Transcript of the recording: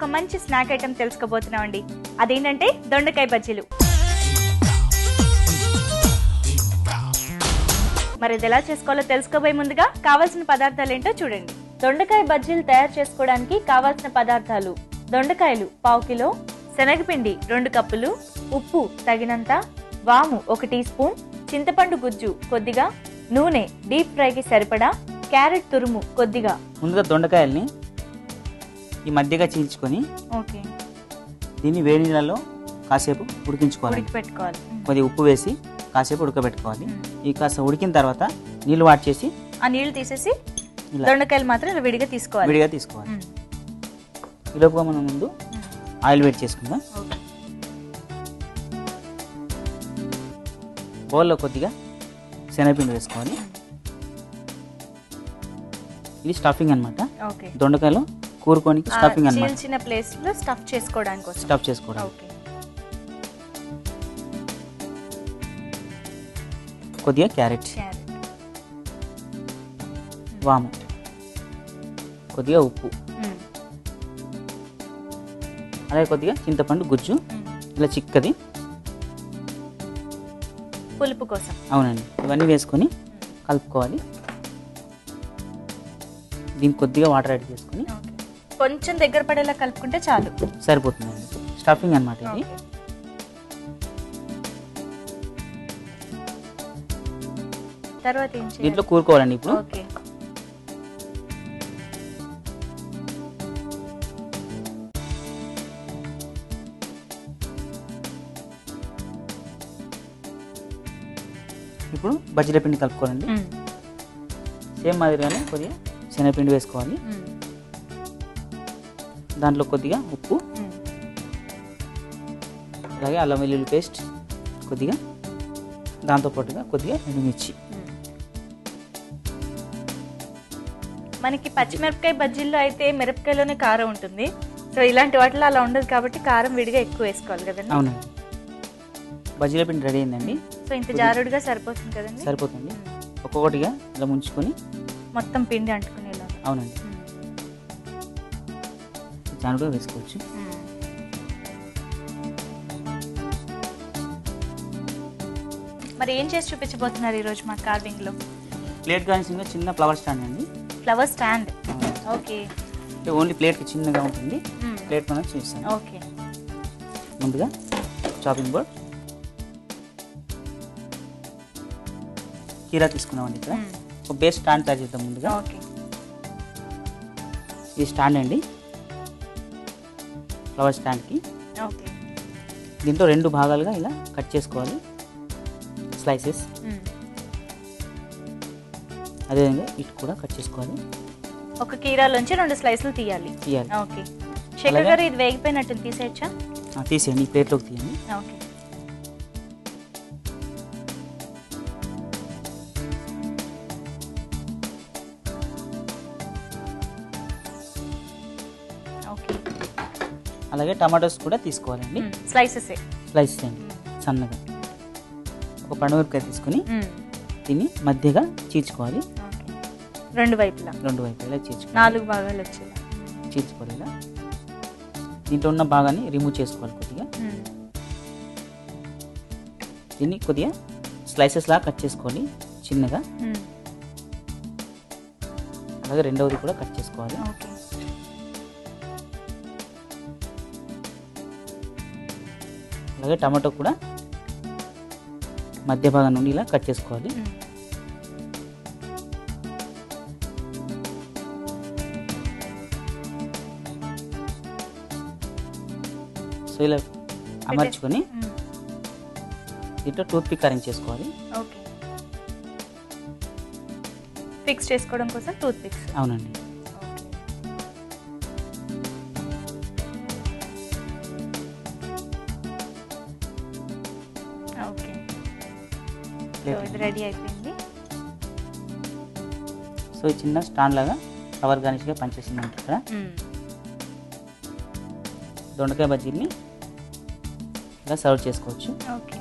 ఒక మంచి snack item తెలుసుకోబోతున్నామండి. అదేంటంటే దొండకాయ బజ్జీలు. మరి ఇది ఎలా చేసుకోవాలో తెలుసుకోబోయే ముందుగా కావాల్సిన పదార్థాలు ఏంటో చూడండి. దొండకాయ బజ్జీలు తయారు చేసుకోవడానికి కావాల్సిన పదార్థాలు దొండకాయలు పావు కిలో శనగపిండి రెండు కప్పులు ఉప్పు తగినంత వాము ఒక టీ స్పూన్ చింతపండు గుజ్జు కొద్దిగా నూనె డీప్ ఫ్రైకి సరిపడా క్యారెట్ తురుము కొద్దిగా. ముందుగా దొండకాయల్ని ఈ మధ్యగా చీల్చుకొని ఓకే. దీన్ని వేడి నీళ్ళలో కాసేపు ఉడికించుకోవాలి. ఉడికి పెట్టుకోవాలి కొద్దిగా ఉప్పు వేసి కాసేపు ఉడకబెట్టుకోవాలి. ఈ కాస్త ఉడికిన తర్వాత నీళ్ళు వాట్ చేసి ఆ నీళ్ళు తీసేసి దొండకాయలు మాత్రం ఇలా విడిగా తీసుకోవాలి. విడిగా తీసుకోవాలి. ఈలోపుగా మనం ముందు ఆయిల్ వేడి చేసుకుందాం. బౌల్లో కొద్దిగా శనగపిండి వేసుకోవాలి. ఇది స్టఫింగ్ అన్నమాట. ఓకే. దొండకాయలో కూరుకోనికి ఆ స్టఫింగ్ అన్నమాట. చీల్చిన ప్లేస్లో స్టఫ్ చేసుకోవడానికి కోసం స్టఫ్ చేసుకోవడం ఓకే కొద్దిగా క్యారెట్. వాము. కొద్దిగా ఉప్పు. అలాగే కొద్దిగా చింతపండు గుజ్జు. ఇలా చిక్కది. పులుపు కోసం. అవునండి. ఇవన్నీ వేసుకొని కలుపుకోవాలి. దీనికి కొద్దిగా వాటర్ యాడ్ చేసుకొని. కొంచెం దగ్గర పడేలా కలుపుకుంటే చాలు. సరిపోతుందండి స్టఫింగ్ అన్నమాట ఇది. తర్వాత దీంట్లో కూరుకోవాలండి ఇప్పుడు. ఓకే. ఇప్పుడు బజ్జీల పిండి కలుపుకోవాలండి. సేమ్ మాదిరిగానే కొద్దిగా శనగపిండి వేసుకోవాలి. దాంట్లో కొద్దిగా ఉప్పు. అలాగే అల్లం వెల్లుల్లి పేస్ట్ కొద్దిగా దాంతోపాటుగా కొద్దిగా ఎండుమిర్చి. మనకి పచ్చిమిరపకాయ బజ్జీల్లో అయితే మిరపకాయలోనే కారం ఉంటుంది సో ఇలాంటి వాటిలో అలా ఉండదు కాబట్టి కారం విడిగా ఎక్కువ వేసుకోవాలి కదండి అవునండి బజ్జీల పిండి రెడీ అయిందండి సో ఇంత జారుడుగా సరిపోతుంది కదండి సరిపోతుంది. ఒక్కొక్కటిగా ఇలా ముంచుకొని మొత్తం పిండి అంటుకునేలాగా అవునండి మ్మ్. జానుగా వేసుకోవచ్చు. మరి ఏం చేసి చూపించబోతున్నారు ఈరోజు మా కార్వింగ్లో ప్లేట్ గార్నిషింగ్ చిన్న ఫ్లవర్ స్టాండ్ అండి. Flower stand okay. ఓన్లీ ప్లేట్కి చిన్నగా ఉంటుంది. ప్లేట్ మనం చూస్తాను ఓకే. ముందుగా చాపింగ్ బోర్డ్ కీరా తీసుకున్నామండి ఇక్కడ. ఒక బేస్ స్టాండ్ తయారు చేద్దాం ముందుగా. ఓకే. ఈ స్టాండ్ అండి. ఫ్లవర్ స్టాండ్కి ఓకే. దీంట్లో రెండు భాగాలుగా ఇలా కట్ చేసుకోవాలి. స్లైసెస్. అదేవిధంగా ఇటు కూడా కట్ చేసుకోవాలి. ఒక కీరాలోంచి రెండు స్లైసులు తీయాలి. తీయాలి. ఓకే. శేఖర్? గారు ఇది వేగిపోయినట్టు తీసేయచ్చా? తీసేయండి ఈ ప్లేట్లోకి తీయండి. ఓకే. ఓకే. అలాగే టమాటోస్ కూడా తీసుకోవాలండి. స్లైసెస్. స్లైస్ చేయండి సన్నగా. ఒక పండుమిరపకాయ తీసుకుని దీన్ని మధ్యగా చీల్చుకోవాలి. రెండు వైపులా? రెండు వైపు ఇలా చీల్చుకోవాలి. నాలుగు భాగాలు వచ్చేలా? చీల్చుకోవాలి ఇలా. దీంట్లో ఉన్న భాగాన్ని రిమూవ్ చేసుకోవాలి కొద్దిగా. దీన్ని కొద్దిగా స్లైసెస్ లాగా కట్ చేసుకోవాలి చిన్నగా. అలాగే రెండవది కూడా కట్ చేసుకోవాలి. ఓకే. అలాగే టమాటో కూడా మధ్య భాగం నుండి ఇలా కట్ చేసుకోవాలి. సో ఇలా అమర్చుకొని. దీంట్లో టూత్ పిక్ అరేంజ్ చేసుకోవాలి ఓకే ఫిక్స్ చేసుకోవడం కోసం టూత్ పిక్స్ అవునండి ప్లేట్ ఇది రెడీ అయిపోయింది. సో ఈ చిన్న స్టాండ్ లాగా కవర్ గార్నిష్గా పనిచేసింది మనకి ఇక్కడ. దొండకాయ బజ్జీని ఇలా సర్వ్ చేసుకోవచ్చు. ఓకే.